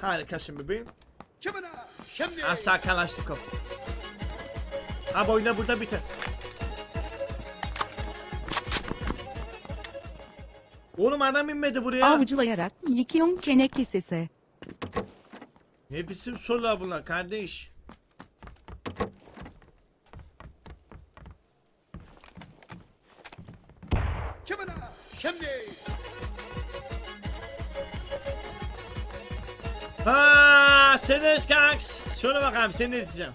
Harikasın bebeğim. Şimdi. Asa Kalaşnikov. Abi oyna burada biter. Oğlum adam inmedi buraya. Avcılayarak yıkıyorum kene kesese. Ne biçim sorular bunlar kardeş? Söyle bakalım seni ne diyeceğim.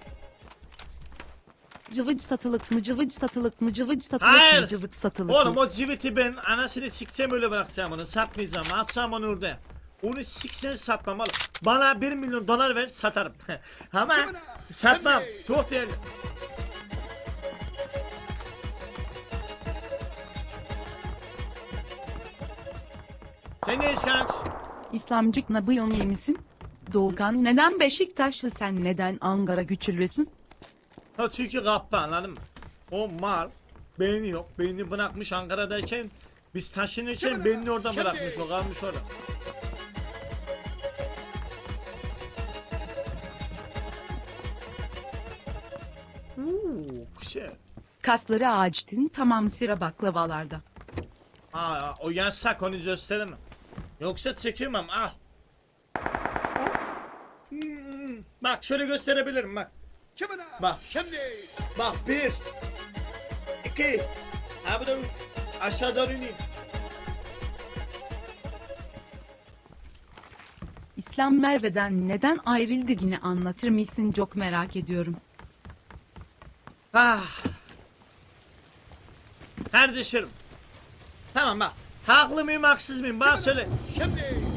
Cıvıc satılık mı cıvıc satılık mı cıvıc satılık Hayır. mı cıvıc satılık Oğlum mı? o civiti ben anasını sikeceğim öyle bırakacağım onu. Satmayacağım. Atacağım onu orada. Onu siksen satmam oğlum. Bana 1 milyon dolar ver satarım. Ama satmam. Çok değerli. Sen ne iş kanks? İslamcık Nabiyon iyi misin? Doğukan neden Beşiktaşlı sen neden Ankara güçlüsün? Ha çünkü kappa anladın mı? O mal beyni yok. Beyni bırakmış Ankara'dayken biz taşınırken beynini orada bırakmış o kalmış orada. Uuu güzel. Kasları ağaçtın tamam sıra baklavalarda. Aa, o yasak onu gösteremem. Yoksa çekemem al. Bak şöyle gösterebilirim bak. Bak. Şimdi. Bak bir. iki. Da üç. Aşağı doğru ineyim. İslam Merve'den neden ayrıldı yine anlatır mısın çok merak ediyorum. Ah. Kardeşlerim. Tamam bak. Haklı mıyım haksız mıyım bana söyle. Şimdi.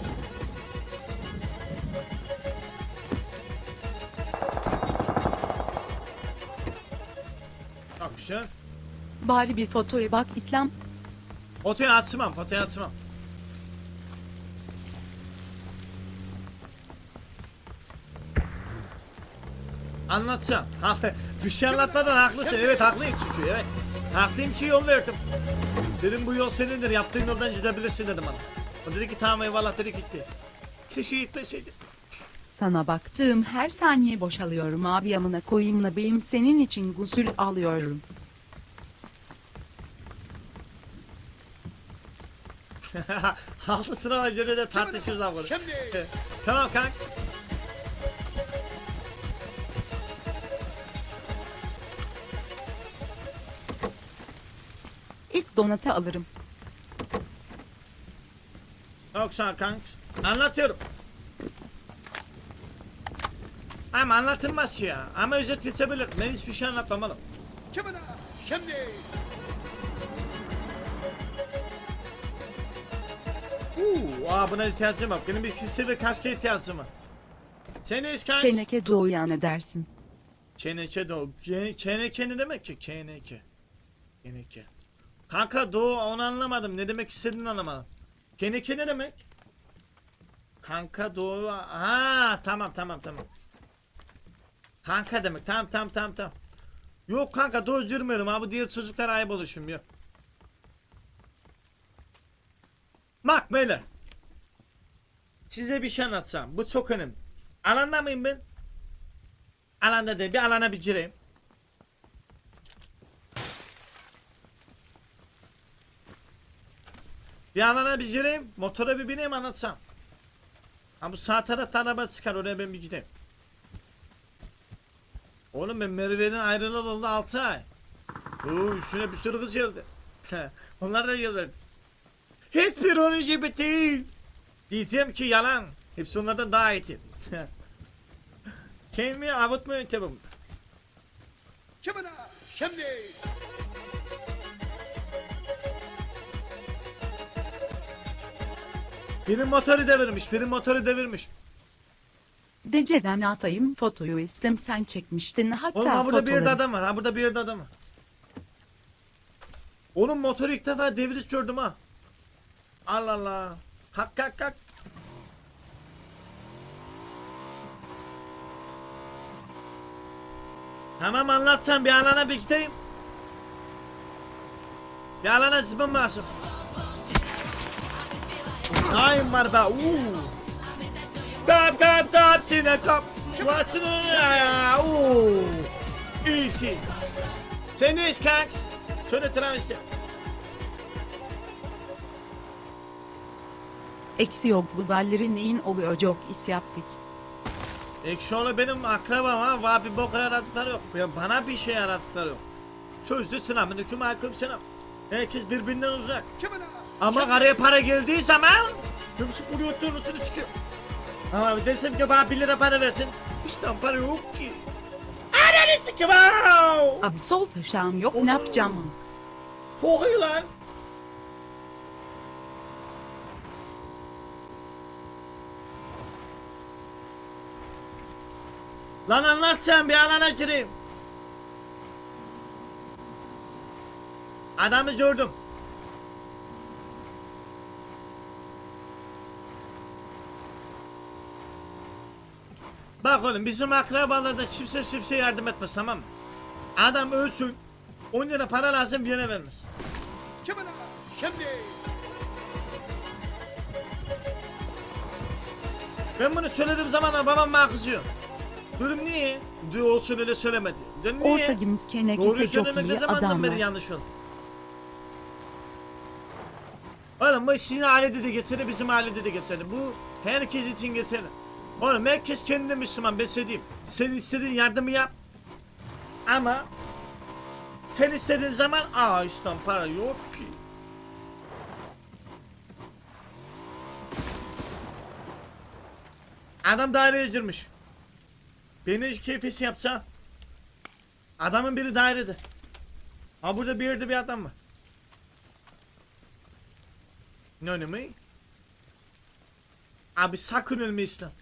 Güzel. Bari bir fotoya bak İslam. Fotoya atmam, fotoya atmam. Anlatacağım. Bir şey anlatmadan haklısın. Evet haklıyım çünkü. Evet. Haklıyım ki yol verdim. Dedim bu yol senindir. Yaptığın yoldan gidebilirsin dedim bana. O dedi ki tamam eyvallah dedi gitti. Keşke gitmeseydi. Sana baktığım her saniye boşalıyorum abi amına koyayım Nabi'yim senin için gusül alıyorum. Haklısın ama göre de tartışırız abi. bunu. Şimdi. tamam kanks. İlk donatı alırım. Çok sağ ol kanks. Anlatıyorum. Ama anlatılmaz ya. Ama özet kesebilir. Ben hiçbir şey anlatmam oğlum. Kimine? Şimdi. Uuu, aa buna ihtiyacım var. Benim bir sivri kaska ihtiyacım var. Sen ne iş kanks? Keneke doğuyan edersin. Çeneke doğu. Çe- Çeneke ne demek ki? Çeneke. Çeneke. Kanka doğu onu anlamadım. Ne demek istediğini anlamadım. Keneke ne demek? Kanka doğu. Ha tamam tamam tamam. Kanka demek. Tamam tamam tamam tamam. Yok kanka doğu girmiyorum abi. Diğer çocuklar ayıp oluşum yok. Bak beyler. Size bir şey anlatacağım. Bu çok önemli. Alanda mıyım ben? Alanda değil. Bir alana bir gireyim. Bir alana bir gireyim. Motora bir bineyim anlatsam. Ha bu sağ tarafta araba çıkar. Oraya ben bir gideyim. Oğlum ben Merve'den ayrılalı oldu 6 ay. Oo, şuna bir sürü kız geldi. Onlar da geldi. Hiçbir onun gibi değil. Diyeceğim ki yalan. Hepsi onlardan daha iyi. Kendimi avutma yöntemim. Kimine? Şimdi. Benim motoru devirmiş, benim motoru devirmiş. Deceden atayım fotoyu istem sen çekmiştin hatta Oğlum ha burada bir yerde adam var, ha burada bir yerde adam var. Onun motoru ilk defa deviriş gördüm ha. Allah Allah. Kalk kalk kalk. Tamam anlatsan bir alana bir gideyim. Bir alana çıkmam lazım. Nayım var be. Uuu. Kalk. Kap kap sine kap. Bastın ya. Oo. İyisin. Sen ne iş kanks? Söyle. Eksi yoklu balleri neyin oluyor çok iş yaptık. Ekşoğlu benim akrabam ha. Var bir boka yaratıkları yok. Ya bana bir şey yaratıkları yok. Sözlü sınavın hüküm hakkım sınav. Herkes birbirinden uzak. Ama karaya para geldiği zaman Kimse kuruyor turusunu çıkıyor. Ama desem ki bana 1 lira para versin. İşte para yok ki. Ananı sikim! Abi sol taşağım yok ne yapacağım? Çok iyi lan. Lan anlat sen bir alana gireyim. Adamı gördüm. Bak oğlum bizim akrabalarda kimse kimse yardım etmez tamam mı? Adam ölsün 10 lira para lazım birine vermez. Kemana. Şimdi. Ben bunu söylediğim zaman babam bana kızıyor. Diyorum niye? Diyor olsun öyle söylemedi. Diyorum niye? Ortagimiz Doğruyu çok söylemek ne iyi zamandan adamlar. beri yanlış oldu? Oğlum bu sizin ailede de geçerli bizim ailede de geçerli. Bu herkes için geçerli. Oğlum herkes kendine Müslüman ben söyleyeyim. Sen istediğin yardımı yap. Ama sen istediğin zaman aa İslam para yok ki. Adam daireye girmiş. Beni keyfisi yapsa. Adamın biri dairede. Ha burada bir yerde bir adam var. Ne önemi? Abi sakın ölme İslam.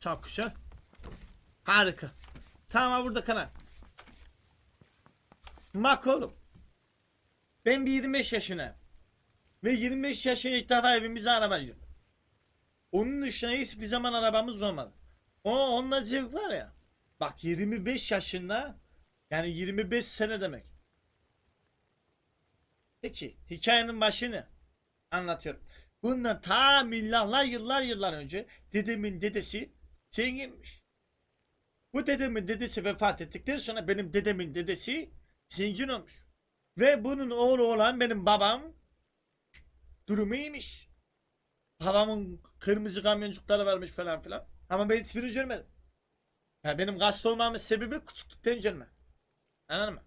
Çok güzel. Harika. Tamam ha burada kanal. Bak oğlum. Ben bir 25 yaşına. Ve 25 yaşına ilk defa evimize araba alacağım. Onun dışında hiçbir zaman arabamız olmadı. O onunla zevk var ya. Bak 25 yaşında yani 25 sene demek. Peki hikayenin başını anlatıyorum. Bundan ta milyarlar yıllar yıllar önce dedemin dedesi zenginmiş. Bu dedemin dedesi vefat ettikten sonra benim dedemin dedesi zengin olmuş. Ve bunun oğlu olan benim babam durumu iyiymiş. Babamın kırmızı kamyoncukları varmış falan filan. Ama ben hiçbirini görmedim. Ya benim gazete olmamın sebebi küçüklükten görme. Anladın mı?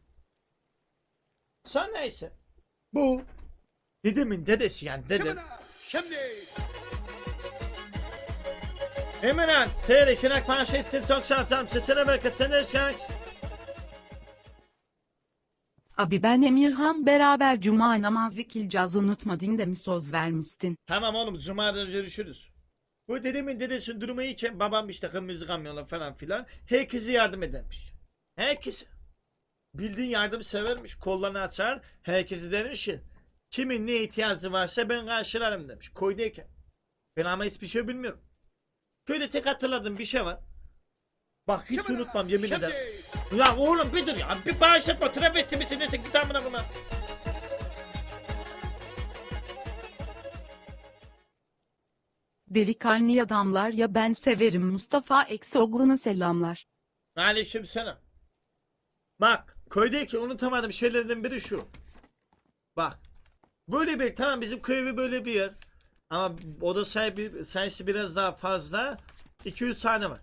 Sonra neyse. Bu dedemin dedesi yani dedem. Şimdi. Emirhan, TR, Şenak Panşet, siz çok şansım. Sesine bereket, sen geldiniz. Abi ben Emirhan beraber cuma namazı kılacağız unutmadın da mı söz vermiştin? Tamam oğlum, Cuma'da görüşürüz. Bu dedemin dedesinin durumu iyiken babam işte kırmızı kamyonla falan filan herkese yardım edermiş. Herkese. Bildiğin yardımı severmiş. Kollarını açar, herkese dermiş ki kimin ne ihtiyacı varsa ben karşılarım demiş. Koydayken. Ben ama hiçbir şey bilmiyorum. Köyde tek hatırladığım bir şey var. Bak hiç unutmam yemin ederim. Ya oğlum bir dur ya. Bir bağışlatma. Travesti misin nesin? Git amına buna. Delikanlı adamlar ya ben severim Mustafa Eksoğlu'na selamlar. Aleyküm selam. Bak köydeki unutamadığım şeylerden biri şu. Bak. Böyle bir tamam bizim köy evi böyle bir yer. Ama oda sahibi sayısı biraz daha fazla. 200 tane var.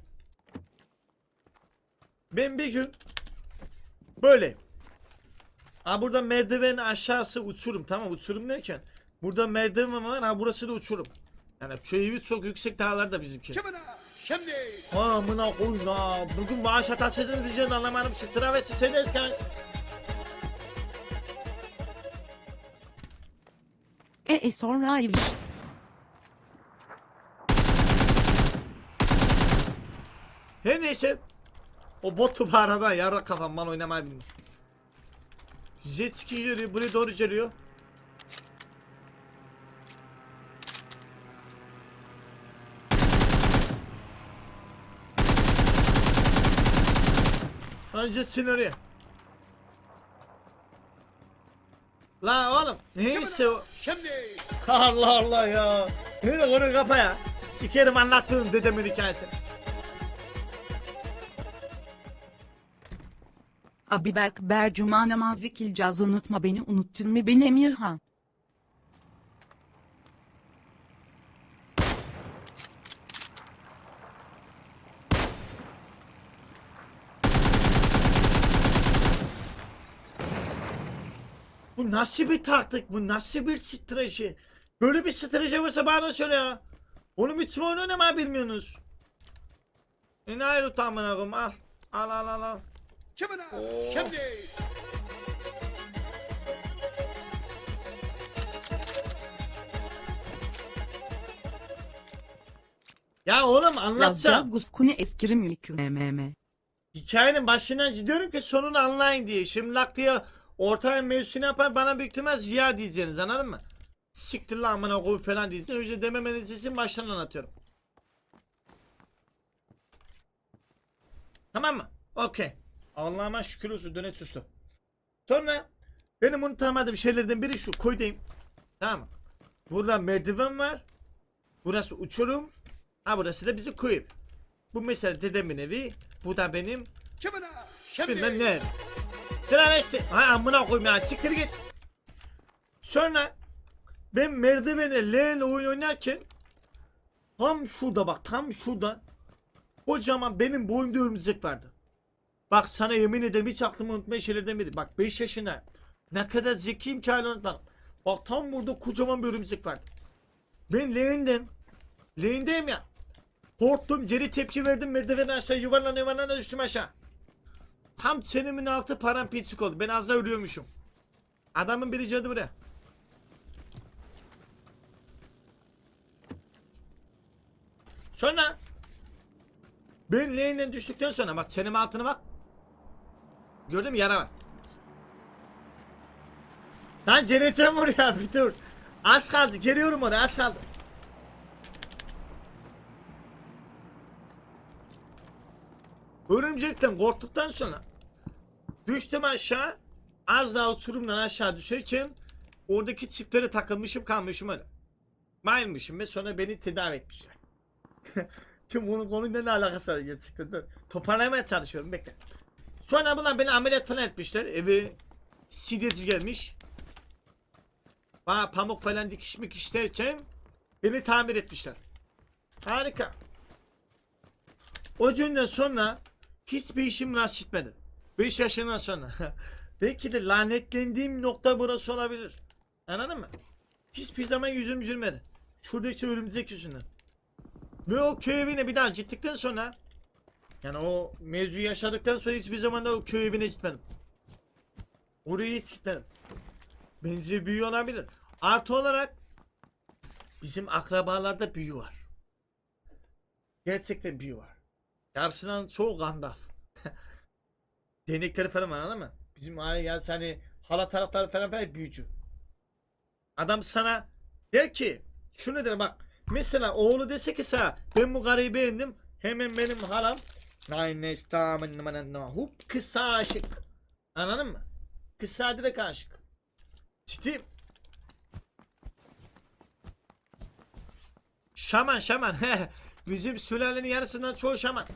Ben bir gün böyle. Ha burada merdiven aşağısı uçurum tamam uçurum derken burada merdiven var ha burası da uçurum. Yani köy evi çok yüksek dağlarda bizimki. Şimdi. Amına koyun ha. Bugün maaş ataçını diyeceğini anlamadım. Şu travesti seni eskan. E, e sonra ev- Her neyse. O botu bu arada yarra kafam mal oynamayı bilmiyor. Jet ski geliyor. Buraya doğru geliyor. Önce sinirli. La oğlum neyse o. Allah Allah ya. Neyse onu kapa ya. Sikerim anlattığım dedemin hikayesi. Abi Berk Ber Cuma namazı kılacağız unutma beni unuttun mu beni Emirhan? Bu nasıl bir taktik? Bu nasıl bir strateji? Böyle bir strateji varsa bana söyle ya. Onu bütün oyun oynamayı bilmiyorsunuz. E ne ayrı utanmına koyayım al. Al al al al. Kemana. Oo. Şimdi. Ya oğlum anlatsam. guskuni eskirim yükü mm. Hikayenin başından gidiyorum ki sonunu anlayın diye. Şimdi lak diye ortaya mevzusunu yapar bana büyük ihtimal ziya diyeceksiniz anladın mı? Siktir lan amına koy falan diyeceksiniz. Önce dememeniz için baştan anlatıyorum. Tamam mı? Okey. Allah'ıma şükür olsun dönet sustu. Sonra benim unutamadığım şeylerden biri şu koydayım. Tamam mı? Burada merdiven var. Burası uçurum. Ha burası da bizim koy. Bu mesela dedemin evi. Bu da benim Kemana. bilmem ne. Travesti. Ha amına koyayım ya siktir git. Sonra ben merdivene leğenle oyun oynarken tam şurada bak tam şurada kocaman benim boyumda örümcek vardı. Bak sana yemin ederim hiç aklımı unutmayan şeylerden biri. Bak 5 yaşına ne kadar zekiyim ki hala. Bak tam burada kocaman bir örümcek vardı. Ben leğenden leğendeyim ya. Korktum geri tepki verdim merdivenden aşağı yuvarlana yuvarlana düştüm aşağı. Tam çenemin altı paramparçık oldu. Ben az daha ölüyormuşum. Adamın biri cadı buraya. Sonra ben leğenden düştükten sonra bak çenemin altına bak. Gördün mü yara var. Lan geleceğim oraya bir dur. Az kaldı geliyorum oraya az kaldı. Örümcekten korktuktan sonra düştüm aşağı az daha uçurumdan aşağı düşerken oradaki çiftlere takılmışım kalmışım öyle. Bayılmışım ve sonra beni tedavi etmişler. Şimdi bunun konuyla ne alakası var gerçekten. Toparlamaya çalışıyorum bekle. Sonra bunlar beni ameliyat falan etmişler. Evi sideci gelmiş. Bana pamuk falan dikiş mikiş derken beni tamir etmişler. Harika. O günden sonra hiçbir işim rast gitmedi. 5 yaşından sonra. Belki de lanetlendiğim nokta burası olabilir. Anladın mı? Hiçbir zaman yüzüm gülmedi. Şuradaki örümcek yüzünden. Ve o köy evine bir daha gittikten sonra yani o mevzuyu yaşadıktan sonra hiçbir zaman da o köy evine gitmedim. Oraya hiç gitmedim. Bence büyü olabilir. Artı olarak bizim akrabalarda büyü var. Gerçekten büyü var. Yarısından çoğu gandalf. Denekleri falan var anladın mı? Bizim aile gelse hani hala tarafları falan falan büyücü. Adam sana der ki şunu der bak mesela oğlu dese ki sana ben bu karıyı beğendim hemen benim halam Nein, ne istamın Hup kısa aşık. Anladın mı? Kısa direkt aşık. Ciddiyim. Şaman şaman. Bizim sülalenin yarısından çoğu şaman.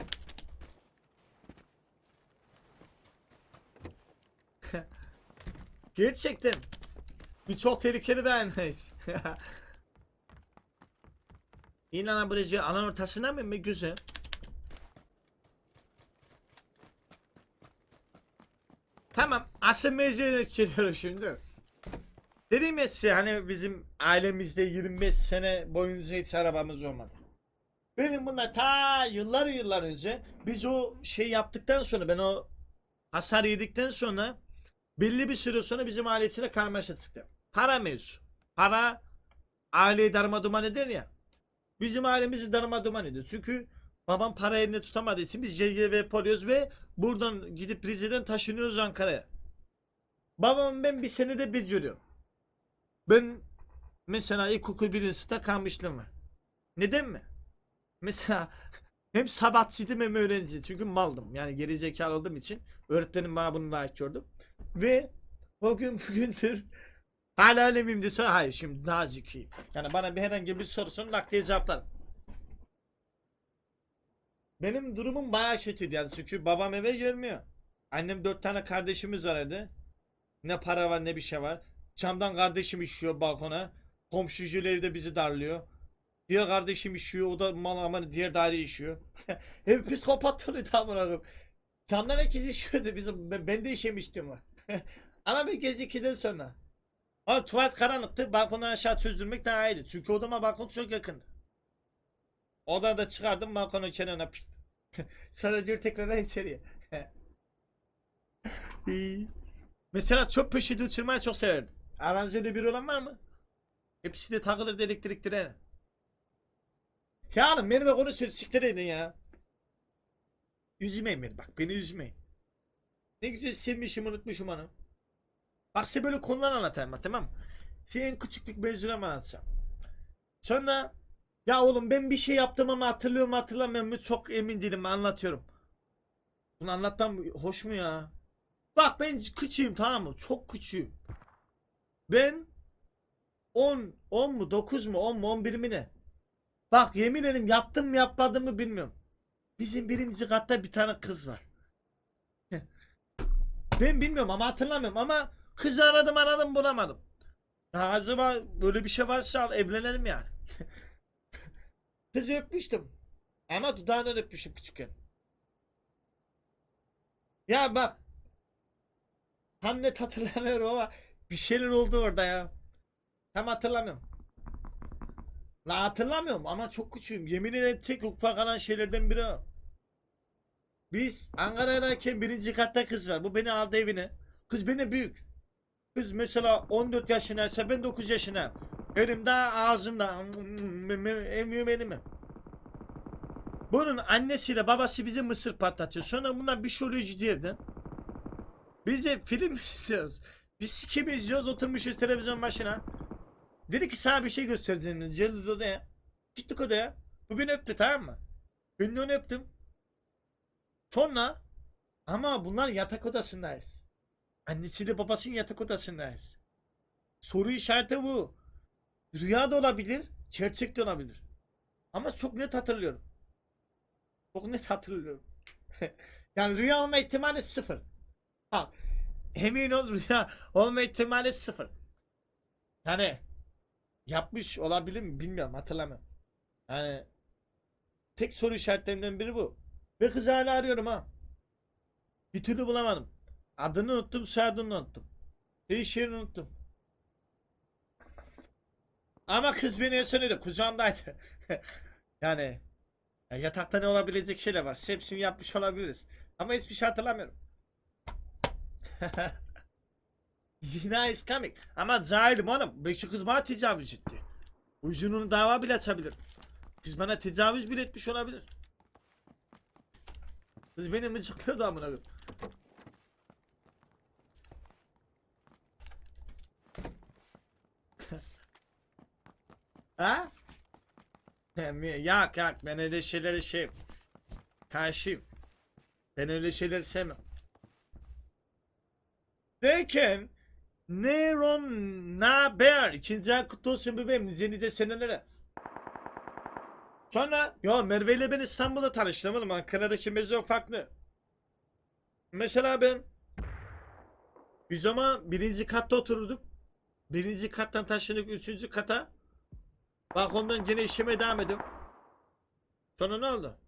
Gerçekten. Bir çok tehlikeli aynayız. İnan buracı alan ortasına mı güzel? Tamam. Mevzuya geliyorum şimdi. Dedim ya size hani bizim ailemizde 25 sene boyunca hiç arabamız olmadı. Benim bunlar ta yıllar yıllar önce biz o şey yaptıktan sonra ben o hasar yedikten sonra belli bir süre sonra bizim ailesine karmaşa çıktı. Para mevzu. Para aileyi darmaduman eder ya. Bizim ailemizi darmaduman ediyor. Çünkü babam para elinde tutamadığı için biz CGV yapıyoruz ve buradan gidip Rize'den taşınıyoruz Ankara'ya. Babam ben bir senede bir görüyorum. Ben mesela ilkokul birinci sınıfta kalmışlığım var. Neden mi? Mesela hem sabahçıydım hem öğrenci. Çünkü maldım. Yani geri zekalı olduğum için öğretmenim bana bunu layık gördüm. Ve o gün bugündür Hala öyle miyim diyorsa hayır şimdi daha zekiyim. Yani bana bir herhangi bir sorusun lak diye cevaplarım. Benim durumum bayağı kötüydü yani çünkü babam eve gelmiyor. Annem dört tane kardeşimiz var evde. Ne para var ne bir şey var. Camdan kardeşim işiyor balkona. Komşucuyla evde bizi darlıyor. Diğer kardeşim işiyor o da mal aman diğer daire işiyor. Ev psikopat oluyor tam olarak. Camdan herkes işiyordu bizim ben, ben de işemiştim var. Ama bir gece 2'den sonra. Ama tuvalet karanlıktı. Balkondan aşağı çözdürmek daha iyiydi. Çünkü odama balkon çok yakındı. Odadan da çıkardım balkonun kenarına. Sonra diyor tekrar içeriye. Mesela çöp poşeti uçurmayı çok severdim. Aranjörde bir olan var mı? Hepsi de takılır elektrik direğine. Ya oğlum Merve konuşuyor siktir edin ya. Üzmeyin beni bak beni üzmeyin. Ne güzel silmişim unutmuşum onu. Bak size böyle konular anlatayım tamam mı? Size en küçüklük mevzularımı anlatacağım. Sonra ya oğlum ben bir şey yaptım ama hatırlıyorum hatırlamıyorum mu çok emin değilim anlatıyorum. Bunu anlatmam hoş mu ya? Bak ben küçüğüm tamam mı? Çok küçüğüm. Ben 10, 10 mu 9 mu 10 mu 11 mi ne? Bak yemin ederim yaptım mı yapmadım mı bilmiyorum. Bizim birinci katta bir tane kız var. ben bilmiyorum ama hatırlamıyorum ama kızı aradım aradım bulamadım. Ya acaba böyle bir şey varsa evlenelim yani. Kızı öpmüştüm. Ama dudağından öpmüşüm küçükken. Ya bak. Tam net hatırlamıyorum ama bir şeyler oldu orada ya. Tam hatırlamıyorum. La hatırlamıyorum ama çok küçüğüm. Yemin ederim tek ufak kalan şeylerden biri o. Biz Ankara'dayken birinci katta kız var. Bu beni aldı evine. Kız beni büyük. Kız mesela 14 yaşındaysa ben 9 yaşına. Elimde ağzımda. Emiyorum elimi. Bunun annesiyle babası bize mısır patlatıyor. Sonra bunlar bir ciddi evden. Biz de film izliyoruz. Biz sikim izliyoruz oturmuşuz televizyon başına. Dedi ki sana bir şey göstereceğim. Celil odaya. Gittik odaya. Bu beni öptü tamam mı? De onu öptüm. Sonra ama bunlar yatak odasındayız. Annesiyle babasının yatak odasındayız. Soru işareti bu. Rüya da olabilir, gerçek de olabilir. Ama çok net hatırlıyorum. Çok net hatırlıyorum. yani rüya olma ihtimali sıfır. Ha, emin ol rüya olma ihtimali sıfır. Yani yapmış olabilir mi bilmiyorum hatırlamıyorum. Yani tek soru işaretlerinden biri bu. Ve kızı hala arıyorum ha. Bir türlü bulamadım. Adını unuttum, soyadını unuttum. Her yerini unuttum. Ama kız beni en sonunda kucağımdaydı. yani ya yatakta ne olabilecek şeyler var. Hepsini yapmış olabiliriz. Ama hiçbir şey hatırlamıyorum. Zina is coming. Ama cahilim oğlum. Beşi kız bana tecavüz etti. Ucunun dava bile açabilir. Kız bana tecavüz bile etmiş olabilir. Kız beni mıcıklıyordu amına koyayım. Ha? Yak yak ben öyle şeyleri şey karşıyım. Ben öyle şeyleri sevmem. Derken Neron Naber ikinci ay kutlu olsun bebeğim nice senelere. Sonra ya Merve ile ben İstanbul'da tanıştım oğlum Ankara'daki mezun farklı. Mesela ben bir zaman birinci katta otururduk. Birinci kattan taşındık üçüncü kata. Balkondan gene işime devam ediyorum. Sonra ne oldu?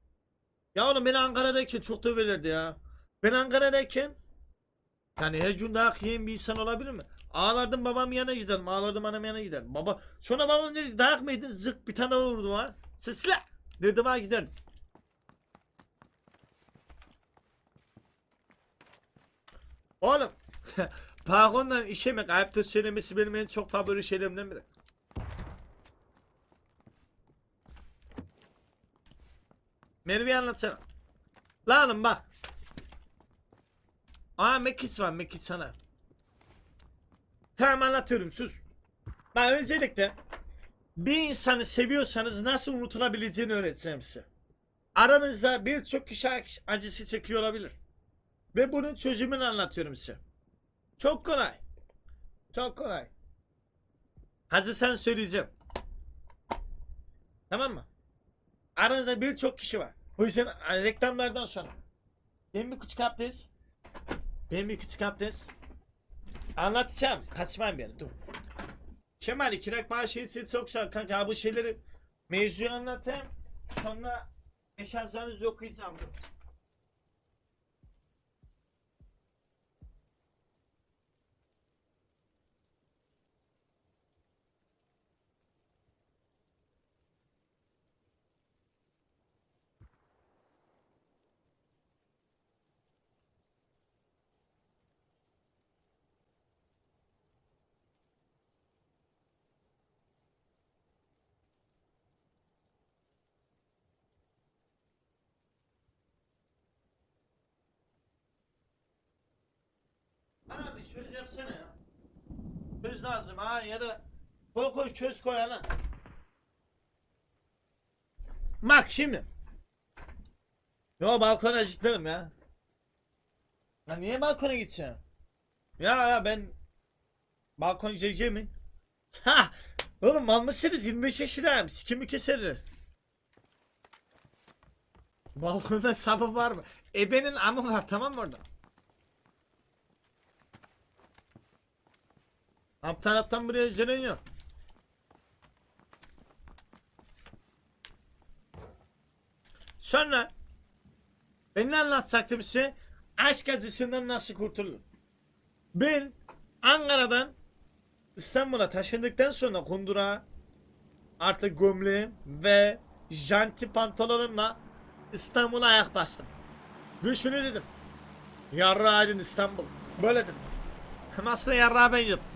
Ya oğlum beni Ankara'dayken çok döverlerdi ya. Ben Ankara'dayken yani her gün daha yiyen bir insan olabilir mi? Ağlardım babam yanına giderim. Ağlardım anam yanına giderim. Baba sonra babam dedi dayak mı? Zık bir tane vurdu ha. Sesle. Derdim ha giderim. Oğlum Pagon'dan işemek ayıptır söylemesi benim en çok favori şeylerimden biri. Merve'yi anlatsana. Lan oğlum bak. Aa Mekis var Mekis sana. Tamam anlatıyorum sus. Ben öncelikle bir insanı seviyorsanız nasıl unutulabileceğini öğreteceğim size. Aranızda birçok kişi acısı çekiyor olabilir. Ve bunun çözümünü anlatıyorum size. Çok kolay. Çok kolay. Hazırsan söyleyeceğim. Tamam mı? Aranızda birçok kişi var. O yüzden e, reklamlardan sonra. Ben bir küçük abdest. Ben bir küçük abdest. Anlatacağım. Kaçmayın bir yere. Dur. Kemal iki reklam şeysi çok güzel kanka. Bu şeyleri mevzuyu anlatayım. Sonra eşyalarınızı okuyacağım. Dur. Çöz yapsana ya. Çöz lazım ha ya da koy koy çöz koy ana. Bak şimdi. Yo balkona gitmedim ya. Lan niye balkona gideceğim? Ya ya ben balkon gideceğim mi? Ha! Oğlum mal mısınız? 25 yaşındayım. Sikimi keserler. Balkonda sabah var mı? Ebenin amı var tamam mı orada? Alt taraftan buraya gelen yok. Sonra ben ne anlatacaktım size? Aşk acısından nasıl kurtulur? Ben Ankara'dan İstanbul'a taşındıktan sonra kundura artık gömleğim ve janti pantolonumla İstanbul'a ayak bastım. Ve şunu dedim. Yarra aydın İstanbul. Böyle dedim. Nasıl yarra ben yedim.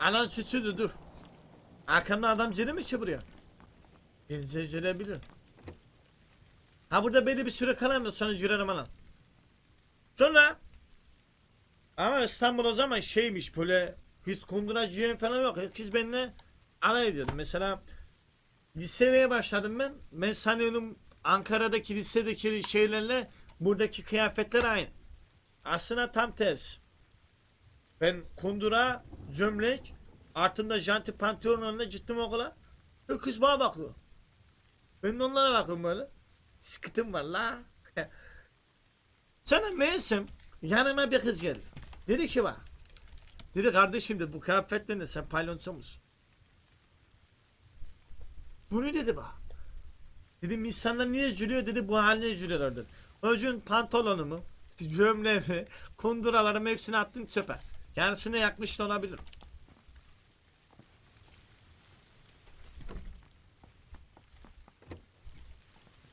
Anan sütüdü dur. Arkamda adam cini mi çıbırıyor? Beni cürebilir. Ha burada belli bir süre kalamıyor sonra cürerim anan. Sonra ama İstanbul o zaman şeymiş böyle hiç kundura cüren falan yok. Herkes benimle alay ediyordu. Mesela liseye başladım ben. Ben sanıyorum Ankara'daki lisedeki şeylerle buradaki kıyafetler aynı. Aslında tam tersi. Ben kundura, gömlek, altında janti pantolonla gittim okula. E kız bana bakıyor. Ben de onlara bakıyorum böyle. Sıkıntım var la. Sonra meğersem yanıma bir kız geldi. Dedi ki bak. Dedi kardeşim dedi bu kıyafetle ne sen palyonço musun? Bunu dedi bak. Dedim insanlar niye gülüyor dedi bu haline gülüyorlar dedi. Öcün pantolonumu, gömleğimi, kunduralarımı hepsini attım çöpe. Yarısını yakmış da.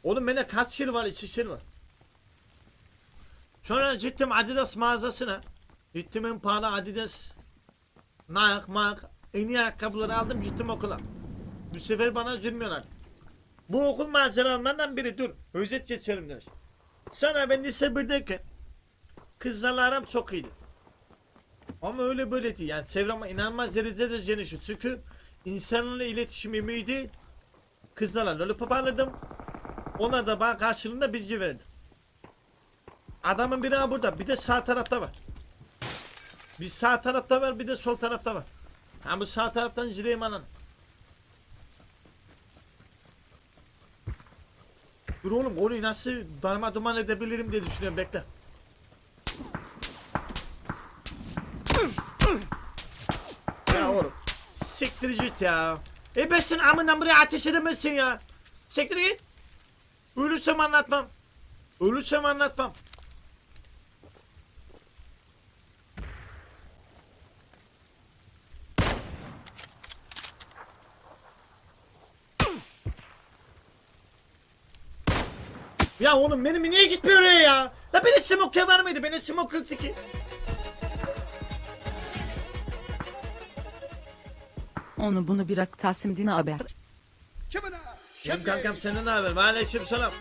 Oğlum bende kaç kil var? İki kil var. Sonra gittim Adidas mağazasına. Gittim en pahalı Adidas Nike, Mark en iyi ayakkabıları aldım gittim okula. Bu sefer bana girmiyorlar. Bu okul maceramlarından biri dur. Özet geçelim der. Sonra ben lise 1'deyken kızlarla aram çok iyiydi. Ama öyle böyle değil. Yani çevrem inanılmaz derecede genişti. Çünkü insanlarla iletişim ümidi kızlarla lollipop alırdım. Onlar da bana karşılığında bilgi verdi. Adamın biri burada. Bir de sağ tarafta var. Bir sağ tarafta var bir de sol tarafta var. Ha bu sağ taraftan gireyim anan. Dur oğlum onu nasıl darma duman edebilirim diye düşünüyorum bekle. Ya oğlum. Siktir git ya. E ben senin amından buraya ateş edemezsin ya. Siktir git. Ölürsem anlatmam. Ölürsem anlatmam. Ya oğlum benim niye gitmiyor oraya ya? La beni smoke var mıydı? Beni smoke yoktu ki. Onu bunu bırak Tasım Dina haber. Benim kankam senden ne haber? Aleyküm selam.